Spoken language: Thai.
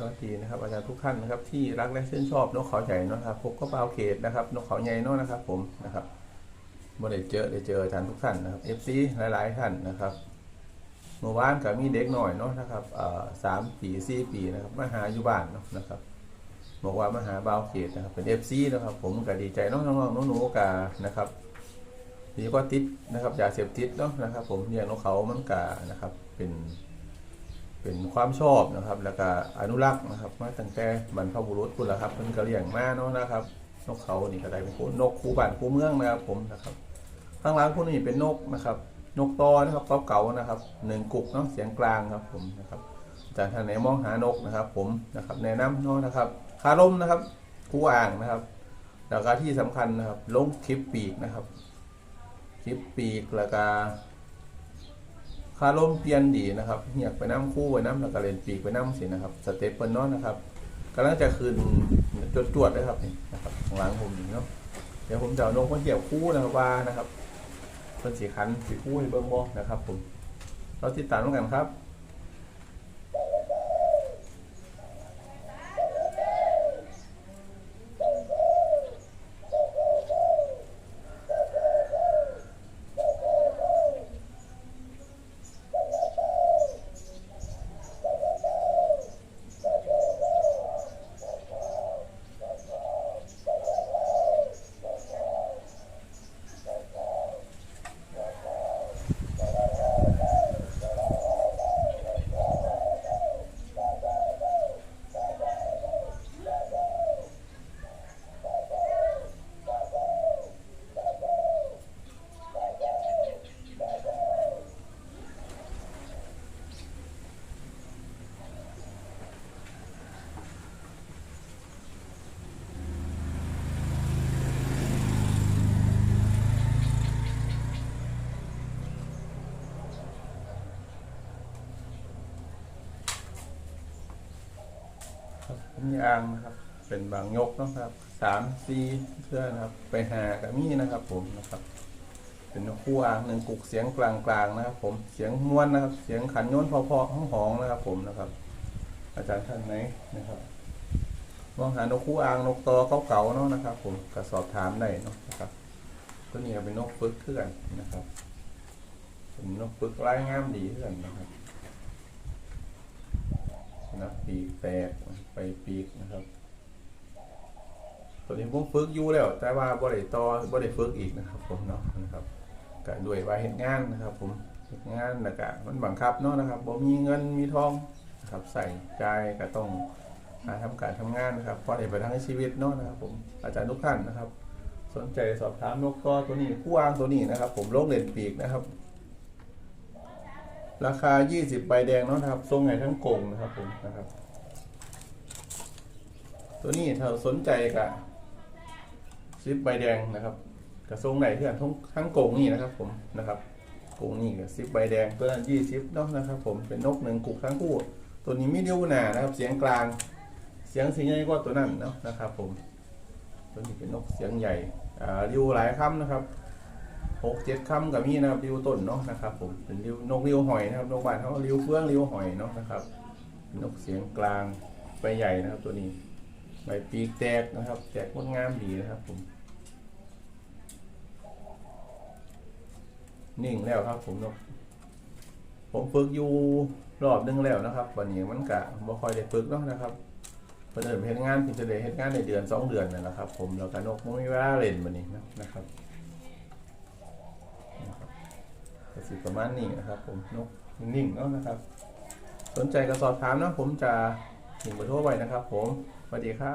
สวัสดีนะครับอาจารย์ทุกท่านนะครับที่รักและชื่นชอบนกเขาใหญ่นะครับผมก็เปาเขตนะครับนกเขาใหญ่นาะนะครับ ผมนะครับบ่ได้เจอได้เจออาจารย์ทุกท่านนะครับ FC หลาย ๆ ท่านนะครับเมื่อวานก็มีเด็กหน่อยเนาะนะครับเอ่อสามปีสี่ปีนะครับมาหาอยู่บ้านเนาะนะครับบอกว่ามาหาเบาเขตนะครับเป็น FC นะครับ ผมก็ดีใจเนาะน้องๆหนูกานะครับดีก็ติดนะครับยาเสพติดเนาะนะครับ ผมเลี้ยงนกเขามันกานะครับเป็น เป็นความชอบนะครับ แล้วก็อนุรักษ์นะครับ มาตั้งแต่บรรพบุรุษคุณละครับเพิ่นก็เลี้ยงมาเนาะนะครับ นกเขานี่ก็ได้เป็นนกคู่บ้านคู่เมืองนะครับผมนะครับ ข้างหล่างพวกนี้เป็นนกนะครับ นกตอนะครับเก่าๆนะครับหนึ่งกุกเนาะเสียงกลางครับผมนะครับจากท่านไหนมองหานกนะครับ ผมนะครับแนะนำเนาะนะครับคาร่มนะครับคู่อ่างนะครับแล้วก็ที่สำคัญนะครับลงคลิปปีกนะครับ คลิปปีกแล้วก็ คาร่มเปลี่ยนดีนะครับเหียกไปน้ำคู่ไปน้ำแล้วก็เลนปีกไปน้ำสินะครับสเต็ปเปิลนอตนะครับกำลังจะคืนจวดจวดๆเลยครับนี่นะครับของหลังผมนี่เนาะเดี๋ยวผมจะเอานกมาเกี่ยวคู่นะครับว่านะครับเป็นสีคันสีคู่ให้เบิ้งบ่นะครับผมเราติดตามกันครับ มีอ่างนะครับ เป็นบางยกนะครับสามสี่เพื่อนะครับ ไปหากับมีนะครับ ผมนะครับ เป็นนกคู่อ่างหนึ่งกุกเสียงกลางๆนะครับ ผมเสียงม้วนนะครับ เสียงขันย้นพอๆห้องหองนะครับ ผมนะครับ อาจารย์ท่านไหนนะครับมองหานกคู่อ่างนกตอเก่าๆเนาะนะครับ ผมก็สอบถามได้เนาะนะครับตัวนี้เป็นนกฟึกเพื่อนนะครับเป็นนกฟึกลายงามดีเพื่อนนะครับ นะปีกแตกไปปีกนะครับ ตัวนี้ผมฝึกอยู่แล้ว แต่ว่าบ่ได้ต่อบ่ได้ฝึกอีกนะครับผมเนาะนะครับก็ด้วยว่าเฮ็ดงานนะครับ ผมเฮ็ดงานแล้วก็มันบังคับเนาะนะครับบ่มีเงินมีทองนะครับ ใส่ใจก็ต้องหาทำการทำงานนะครับพอได้ไปทั้งชีวิตเนาะนะครับ ผมอาจารย์ทุกท่านนะครับ สนใจสอบถามนกก็ตัวนี้ผู้วางตัวนี้นะครับ ผมโลกเลนปีกนะครับ ราคา 20 ใบแดงเนาะครับทรงไหนทั้งกงนะครับผมนะครับ ตัวนี้ถ้าสนใจกับซิปใบแดงนะครับกับทรงไหนเพื่อนทั้งทั้งกงนี่นะครับ ผมนะครับกงนี่กับซิปใบแดงตัวนั้น20เนาะนะครับ ผมเป็นนกหนึ่งกุกทั้งคู่ ตัวนี้ไม่เดียวหนานะครับ เสียงกลาง เสียงสีใหญ่กว่าตัวนั้นเนาะนะครับ ผม ตัวนี้เป็นนกเสียงใหญ่อ่าริวหลายคำนะครับ หกเจ็ดคำกับมีนะครับริวต้นเนาะนะครับผมเป็นริวนกริวหอยนะครับนกบ้านเขาริวเฟืองริวหอยเนาะนะครับเป็นนกเสียงกลางใบใหญ่นะครับ ตัวนี้ใบปีกแตกนะครับ แตกงดงามดีนะครับผมนิ่งแล้วครับ ผมนกผมฝึกอยู่รอบนึงแล้วนะครับวันนี้มันกะบ่ค่อยได้ฝึกเนาะนะครับเพิ่นเดินเฮ็ดงานเพิ่นจะได้เฮ็ดงานในเดือนสองเดือนนั่นแหละครับ ผมแล้วก็นกบ่มีเวลาเล่นบัดนี้นะครับ ก็ สิประมาณนี้นะครับผมนกนิ่งๆเนาะนะครับ สนใจก็สอบถามนะผมจะหนึ่งเบอร์โทรไปนะครับ ผมสวัสดีครับ